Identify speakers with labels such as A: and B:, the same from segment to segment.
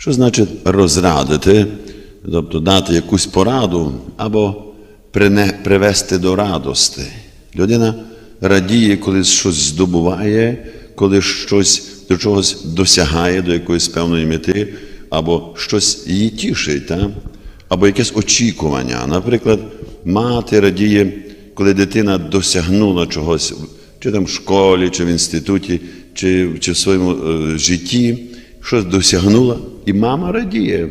A: Що значить розрадити, тобто дати якусь пораду або привести до радости? Людина радіє, коли щось здобуває, коли щось до чогось досягає, до якоїсь певної мети, або щось її тішить, та? або якесь очікування. Наприклад, мати радіє, коли дитина досягнула чогось, чи там в школі, чи в інституті, чи, чи в своєму е, житті, щось досягнула, і мама радіє.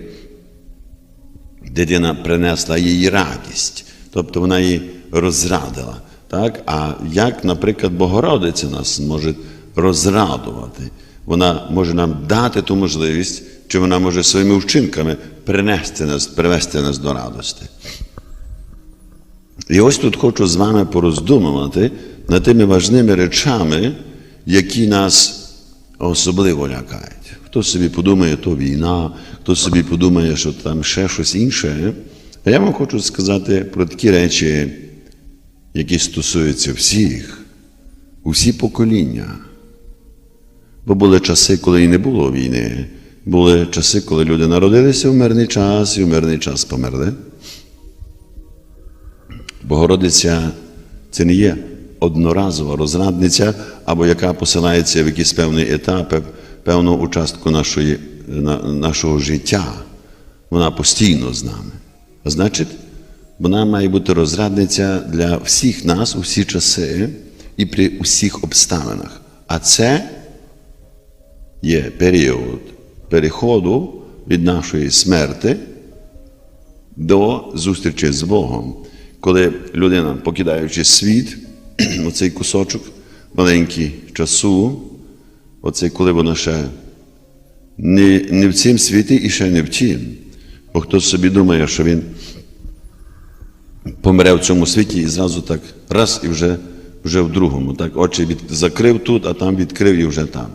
A: Дитина принесла їй радість, тобто вона її розрадила. Так? А як, наприклад, Богородиця нас може розрадувати? Вона може нам дати ту можливість, чи вона може своїми вчинками принести нас, привести нас до радості. І ось тут хочу з вами пороздумувати над тими важними речами, які нас особливо лякають. Хто собі подумає, то війна, хто собі подумає, що там ще щось інше. А я вам хочу сказати про такі речі, які стосуються всіх, усі покоління. Бо були часи, коли і не було війни. Були часи, коли люди народилися в мирний час і в мирний час померли. Богородиця це не є одноразова розрадниця, або яка посилається в якийсь певний етап, певну участку нашої, на, нашого життя. Вона постійно з нами. А значить, вона має бути розрадниця для всіх нас у всі часи і при усіх обставинах. А це є період переходу від нашої смерти до зустрічі з Богом, коли людина, покидаючи світ, оцей кусочок маленький часу, оцей, коли вона ще не, не в цім світі і ще не в тім. Бо хтось собі думає, що він помре в цьому світі і зразу так раз і вже, вже в другому. Так, очі від, закрив тут, а там відкрив і вже там.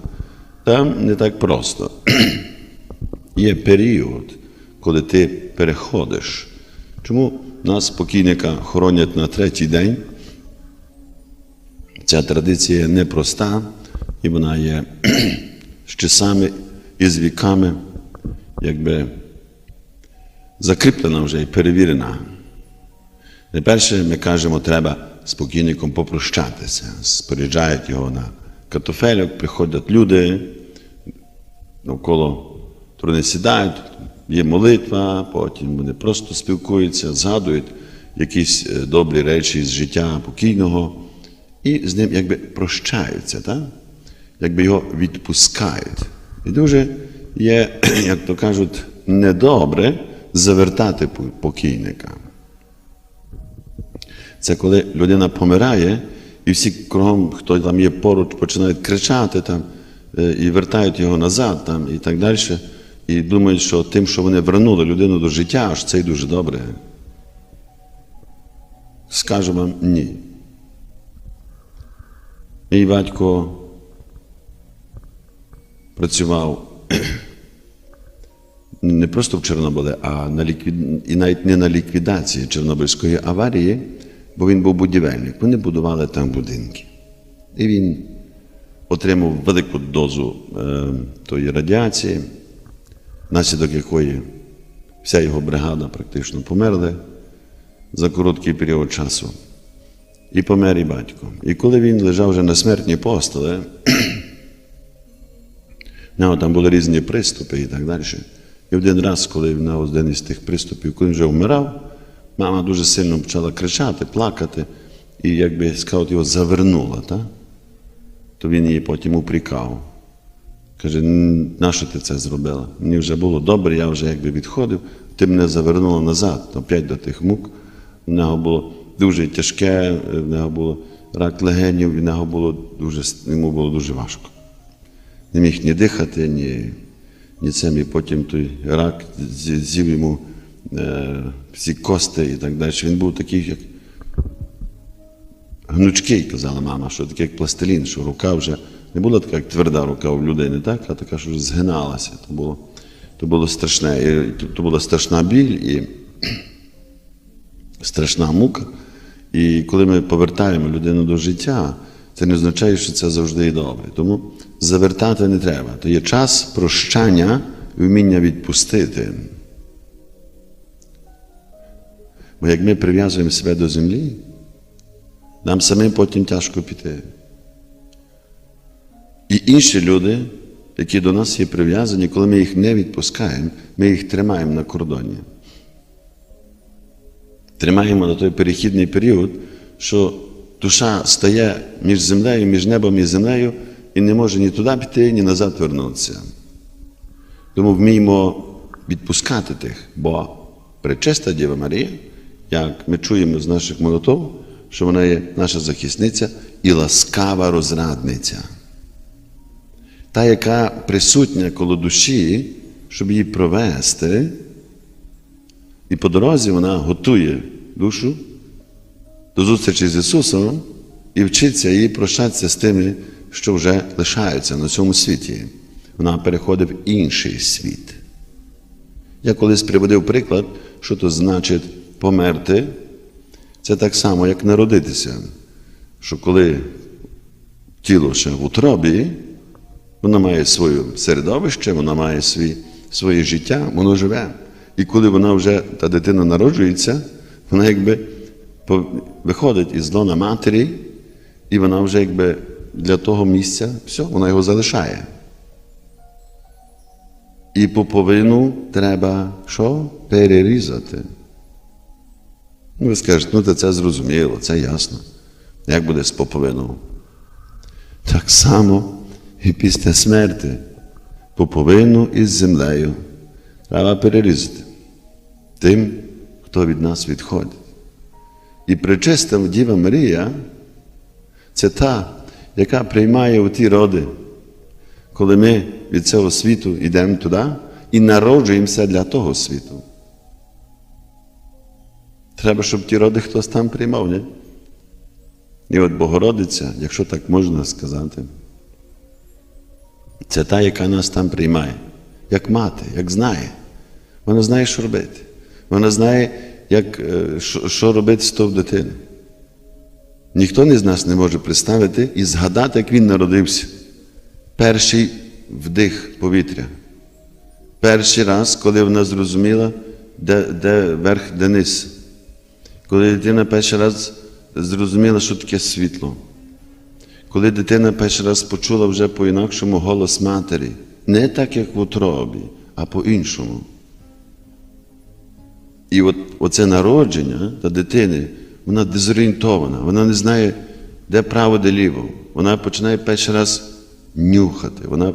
A: Там не так просто. Є період, коли ти переходиш. Чому нас покійника хоронять на третій день? Ця традиція непроста, і вона є з часами і з віками, якби закріплена вже і перевірена. Найперше ми кажемо, треба з покійником попрощатися. Споряджають його на катофельок, приходять люди, навколо трони сідають, є молитва, потім вони просто спілкуються, згадують якісь е, добрі речі з життя покійного і з ним якби прощаються, так? Якби його відпускають. І дуже є, як то кажуть, недобре завертати покійника. Це коли людина помирає, і всі кругом, хто там є поруч, починають кричати там, е, і вертають його назад там, і так далі. І думають, що тим, що вони вернули людину до життя, аж це й дуже добре. Скажу вам ні. Мій батько працював не просто в Чорнобилі, а на ліквід... і навіть не на ліквідації Чорнобильської аварії, бо він був будівельник. Вони будували там будинки. І він отримав велику дозу е, тої радіації, внаслідок якої вся його бригада практично померли за короткий період часу. І помер і батько. І коли він лежав вже на смертній постелі, в нього там були різні приступи і так далі. І один раз, коли нього один із тих приступів, коли він вже вмирав, мама дуже сильно почала кричати, плакати, і якби скаут його завернула, так? то він її потім упрікав. Каже, нащо ти це зробила? Мені вже було добре, я вже якби відходив, ти мене завернула назад, опять до тих мук. В нього було дуже тяжке, в нього було рак легенів, в нього було дуже, йому було дуже важко. Не міг ні дихати, ні, ні цим, і потім той рак з'їв йому е, всі кости і так далі. Він був такий, як гнучкий, казала мама, що такий як пластилін, що рука вже не була така, як тверда рука у людини, так, а така, що вже згиналася. То було, то було страшне. І, то була страшна біль і страшна мука. І коли ми повертаємо людину до життя, це не означає, що це завжди і добре. Тому завертати не треба. То є час прощання і вміння відпустити. Бо як ми прив'язуємо себе до землі, нам самим потім тяжко піти. І інші люди, які до нас є прив'язані, коли ми їх не відпускаємо, ми їх тримаємо на кордоні. Тримаємо на той перехідний період, що душа стає між землею, між небом і землею і не може ні туди піти, ні назад вернутися. Тому вміємо відпускати тих, бо пречиста Діва Марія, як ми чуємо з наших молитов, що вона є наша захисниця і ласкава розрадниця. Та, яка присутня коло душі, щоб її провести, і по дорозі вона готує душу до зустрічі з Ісусом і вчиться їй прощатися з тими, що вже лишаються на цьому світі. Вона переходить в інший світ. Я колись приводив приклад, що то значить померти. Це так само, як народитися. Що коли тіло ще в утробі, воно має своє середовище, воно має свій, своє життя, воно живе. І коли вона вже, та дитина народжується, вона якби виходить із лона матері, і вона вже якби для того місця, все, вона його залишає. І поповину треба що? Перерізати. Ну, ви скажете, ну то це зрозуміло, це ясно. Як буде з поповиною? Так само і після смерти поповину із землею треба перерізати тим, хто від нас відходить. І причиста Діва Марія це та, яка приймає у ті роди, коли ми від цього світу йдемо туди і народжуємося для того світу. Треба, щоб ті роди хтось там приймав, ні? І от Богородиця, якщо так можна сказати, це та, яка нас там приймає, як мати, як знає. Вона знає, що робити. Вона знає, як, що, що робити з тою дитиною. Ніхто з нас не може представити і згадати, як він народився. Перший вдих повітря. Перший раз, коли вона зрозуміла, де, де верх, де низ. Коли дитина перший раз зрозуміла, що таке світло. Коли дитина перший раз почула вже по-інакшому голос матері, не так, як в утробі, а по-іншому. І от оце народження та дитини, вона дезорієнтована, вона не знає, де право, де ліво. Вона починає перший раз нюхати, вона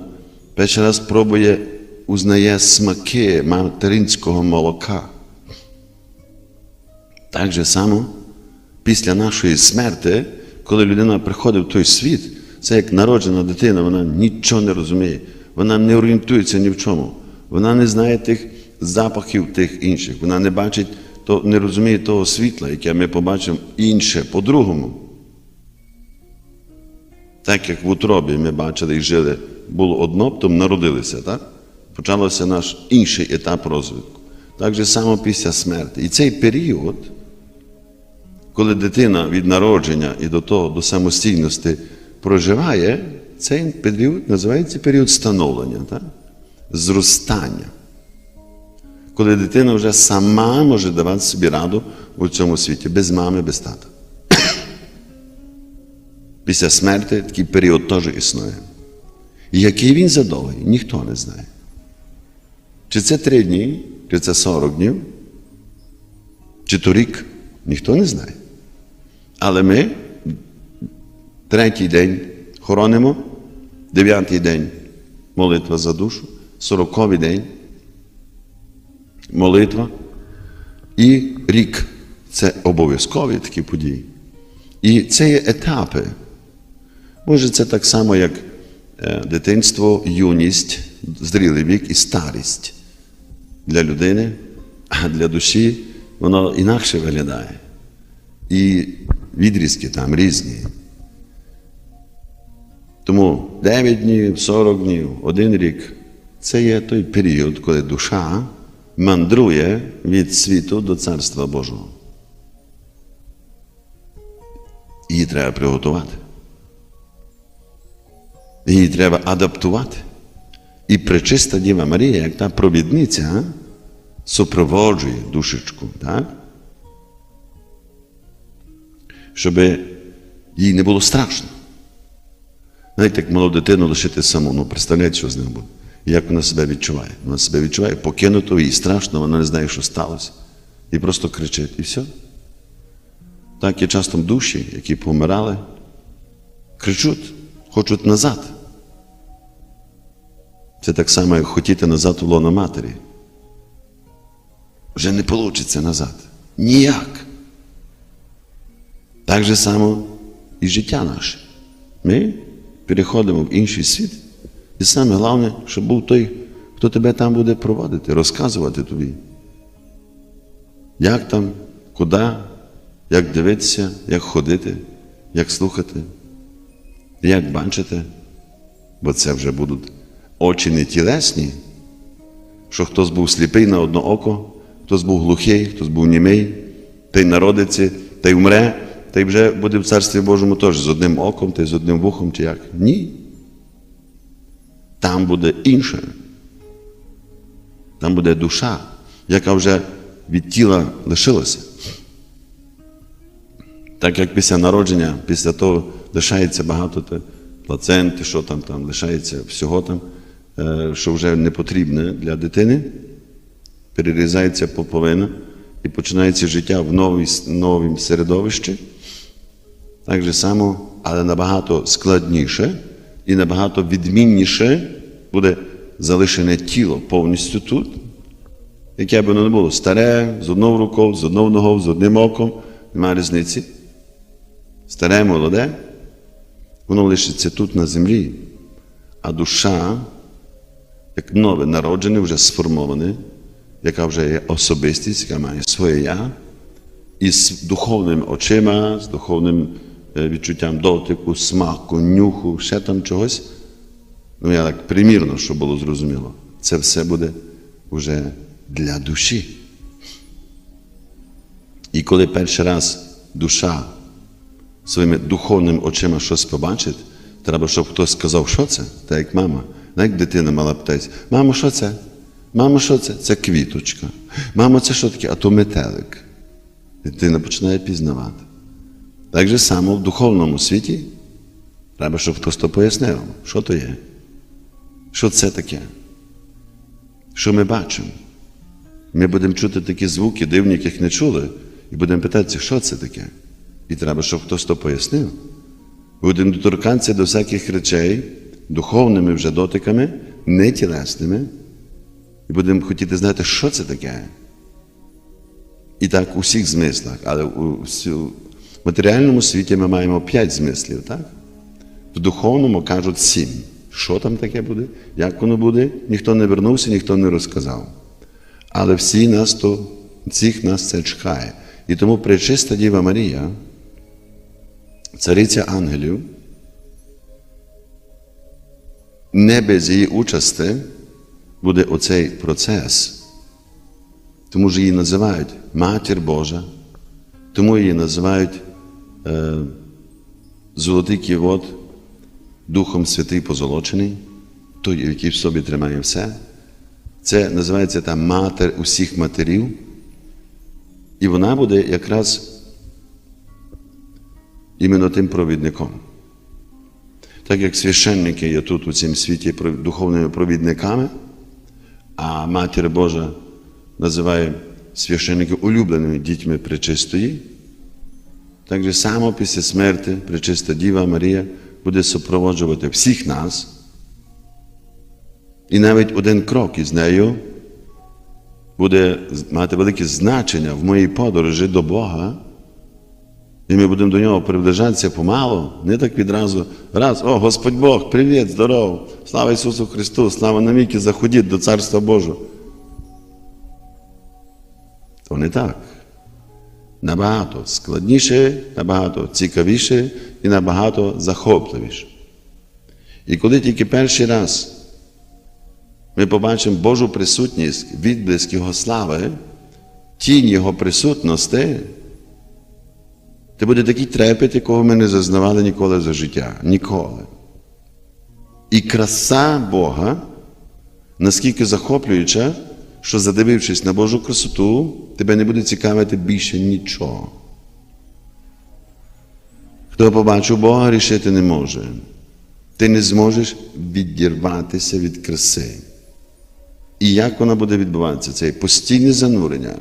A: перший раз пробує, узнає смаки материнського молока. Так же само, після нашої смерти, коли людина приходить в той світ, це як народжена дитина, вона нічого не розуміє, вона не орієнтується ні в чому. Вона не знає тих запахів тих інших. Вона не бачить, то, не розуміє того світла, яке ми побачимо інше по-другому. Так як в утробі ми бачили і жили, було одно, потім народилися, так? почався наш інший етап розвитку. Так же само після смерті. І цей період, коли дитина від народження і до того, до самостійності проживає, цей період називається період становлення, так? зростання. Коли дитина вже сама може давати собі раду у цьому світі, без мами, без тата. Після смерті такий період теж існує. І який він задовгий, ніхто не знає. Чи це три дні, чи це 40 днів, чи то рік, ніхто не знає. Але ми третій день хоронимо, дев'ятий день молитва за душу, сороковий день молитва і рік це обов'язкові такі події. І це є етапи. Може, це так само, як дитинство, юність, зрілий вік і старість для людини, а для душі воно інакше виглядає. І відрізки там різні. Тому 9 днів, 40 днів, один рік це є той період, коли душа мандрує від світу до Царства Божого. Її треба приготувати. Її треба адаптувати. І пречиста Діва Марія, як та провідниця, супроводжує душечку, так? щоб їй не було страшно. Знаєте, як малу дитину лишити саму, ну представляєте, що з ним буде. Як вона себе відчуває? Вона себе відчуває покинуто, їй страшно, вона не знає, що сталося. І просто кричить, і все. Так є часто душі, які помирали, кричуть, хочуть назад. Це так само, як хотіти назад у лоно матері. Вже не вийде назад. Ніяк. Так же само і життя наше. Ми переходимо в інший світ. І саме головне, щоб був той, хто тебе там буде проводити, розказувати тобі. Як там, куди, як дивитися, як ходити, як слухати, як бачити, бо це вже будуть очі не тілесні, що хтось був сліпий на одно око, хтось був глухий, хтось був німий, та й народиться, та й вмре, та й вже буде в Царстві Божому теж з одним оком, та й з одним вухом, чи як. Ні. Там буде інше. Там буде душа, яка вже від тіла лишилася. Так як після народження, після того лишається багато плаценти, що там, там лишається всього там, е, що вже не потрібне для дитини, перерізається поповина і починається життя в новому середовищі. Так же само, але набагато складніше і набагато відмінніше буде залишене тіло повністю тут, яке б воно не було старе, з одною рукою, з одною ногою, з одним оком, немає різниці. Старе, молоде, воно лишиться тут на землі, а душа, як нове народжене, вже сформоване, яка вже є особистість, яка має своє я, і з духовними очима, з духовним відчуттям дотику, смаку, нюху, ще там чогось. Ну, я так примірно, щоб було зрозуміло. Це все буде вже для душі. І коли перший раз душа своїми духовними очима щось побачить, треба, щоб хтось сказав, що це, так як мама. Як дитина мала питається, мамо, що це? Мамо, що це? Це квіточка. Мамо, це що таке? А то метелик. Дитина починає пізнавати. Так же само в духовному світі треба, щоб хтось то пояснив, що то є. Що це таке? Що ми бачимо? Ми будемо чути такі звуки, дивні, яких не чули, і будемо питатися, що це таке. І треба, щоб хтось то пояснив. Будемо доторкатися до всяких речей, духовними вже дотиками, не тілесними, і будемо хотіти знати, що це таке. І так у всіх змислах, але у в матеріальному світі ми маємо п'ять змислів, так? В духовному кажуть сім. Що там таке буде? Як воно буде? Ніхто не вернувся, ніхто не розказав. Але всі нас то, всіх нас це чекає. І тому пречиста Діва Марія, цариця ангелів, не без її участі буде оцей процес. Тому ж її називають Матір Божа, тому її називають Золотий Ківот, Духом Святий Позолочений, той, який в собі тримає все. Це називається та матер усіх матерів. І вона буде якраз іменно тим провідником. Так як священники є тут у цьому світі духовними провідниками, а Матір Божа називає священників улюбленими дітьми пречистої, так же само після смерті пречиста Діва Марія буде супроводжувати всіх нас. І навіть один крок із нею буде мати велике значення в моїй подорожі до Бога. І ми будемо до нього приближатися помалу, не так відразу. Раз, о, Господь Бог, привіт, здоров, слава Ісусу Христу, слава навіки, заходіть до Царства Божого. То не так. Набагато складніше, набагато цікавіше і набагато захопливіше. І коли тільки перший раз ми побачимо Божу присутність, відблиск Його слави, тінь Його присутності, це буде такий трепет, якого ми не зазнавали ніколи за життя. Ніколи. І краса Бога наскільки захоплююча, що задивившись на Божу красоту, тебе не буде цікавити більше нічого. Хто побачив Бога, рішити не може. Ти не зможеш відірватися від краси. І як вона буде відбуватися? Це постійне занурення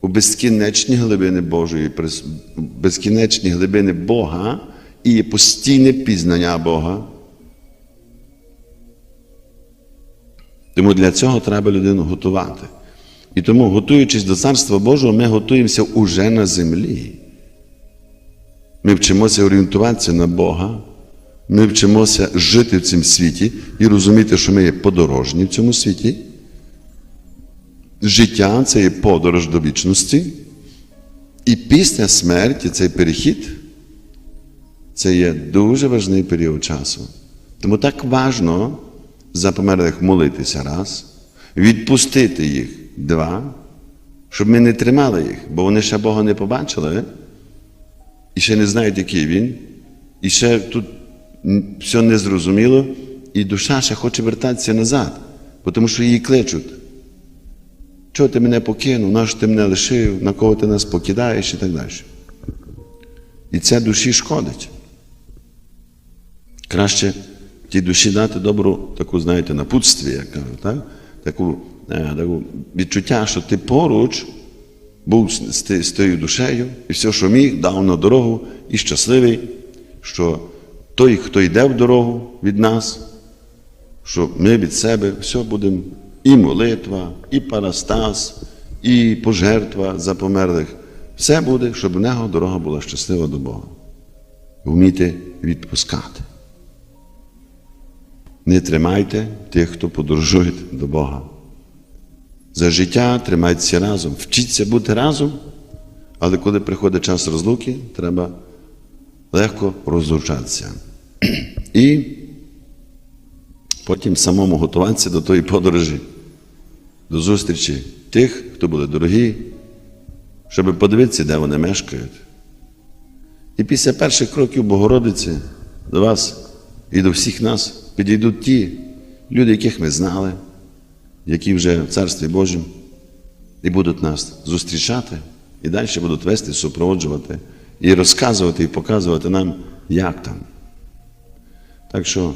A: у безкінечні глибини Божої, безкінечні глибини Бога і постійне пізнання Бога. Тому для цього треба людину готувати. І тому, готуючись до Царства Божого, ми готуємося уже на землі. Ми вчимося орієнтуватися на Бога, ми вчимося жити в цьому світі і розуміти, що ми є подорожні в цьому світі. Життя це є подорож до вічності. І після смерті цей перехід це є дуже важний період часу. Тому так важно за померлих молитися раз, відпустити їх два, щоб ми не тримали їх, бо вони ще Бога не побачили і ще не знають, який він, і ще тут все незрозуміло, і душа ще хоче вертатися назад, тому що її кличуть. Чого ти мене покинув, на що ти мене лишив, на кого ти нас покидаєш і так далі. І це душі шкодить. Краще тій душі дати добру таку, знаєте, напутстві, як кажуть, так? Таку, е, таку відчуття, що ти поруч був з, з, тією душею, і все, що міг, дав на дорогу, і щасливий, що той, хто йде в дорогу від нас, що ми від себе все будемо і молитва, і парастас, і пожертва за померлих. Все буде, щоб в нього дорога була щаслива до Бога. Вміти відпускати. Не тримайте тих, хто подорожує до Бога. За життя тримайтеся разом. Вчіться бути разом, але коли приходить час розлуки, треба легко розлучатися. І потім самому готуватися до тої подорожі, до зустрічі тих, хто були дорогі, щоб подивитися, де вони мешкають. І після перших кроків Богородиці до вас і до всіх нас підійдуть ті люди, яких ми знали, які вже в Царстві Божому, і будуть нас зустрічати, і далі будуть вести, супроводжувати, і розказувати, і показувати нам, як там. Так що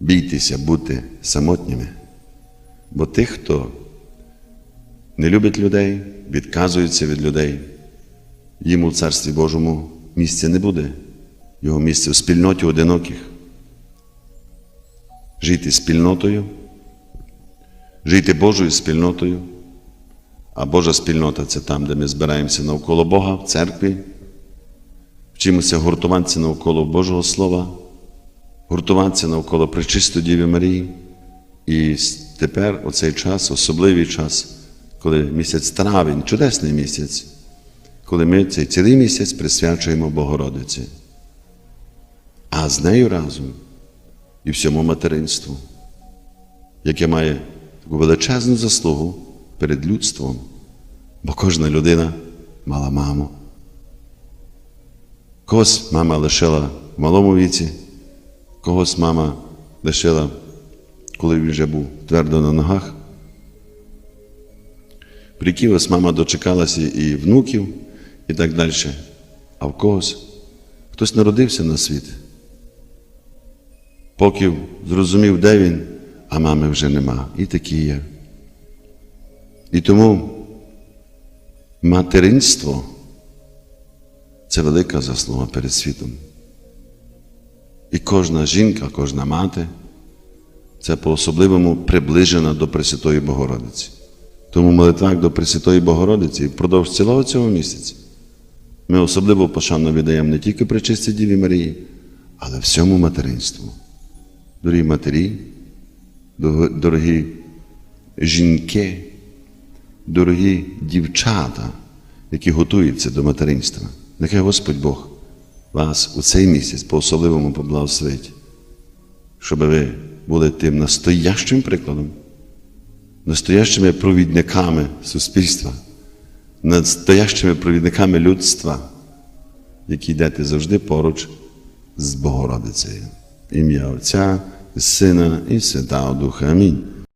A: бійтеся бути самотніми, бо тих, хто не любить людей, відказується від людей, їм у Царстві Божому місця не буде, його місце в спільноті одиноких. Жити спільнотою, жити Божою спільнотою, а Божа спільнота це там, де ми збираємося навколо Бога в церкві, вчимося гуртуватися навколо Божого Слова, гуртуватися навколо Пречистої Діви Марії. І тепер оцей час, особливий час, коли місяць травень, чудесний місяць, коли ми цей цілий місяць присвячуємо Богородиці, а з нею разом і всьому материнству, яке має таку величезну заслугу перед людством, бо кожна людина мала маму. Когось мама лишила в малому віці, когось мама лишила, коли він вже був твердо на ногах. При якихось мама дочекалася і внуків, і так далі. А в когось хтось народився на світ. Поки зрозумів, де він, а мами вже нема. І такі є. І тому материнство це велика заслуга перед світом. І кожна жінка, кожна мати це по-особливому приближена до Пресвятої Богородиці. Тому молитва до Пресвятої Богородиці впродовж цілого цього місяця ми особливо пошану віддаємо не тільки Пречистій Діві Марії, але всьому материнству. Дорогі матері, дорогі жінки, дорогі дівчата, які готуються до материнства. Нехай Господь Бог вас у цей місяць по-особливому поблагословить, щоб ви були тим настоящим прикладом, настоящими провідниками суспільства, настоящими провідниками людства, які йдете завжди поруч з Богородицею. Ім'я Отця Сина і Святого Духа. Амінь.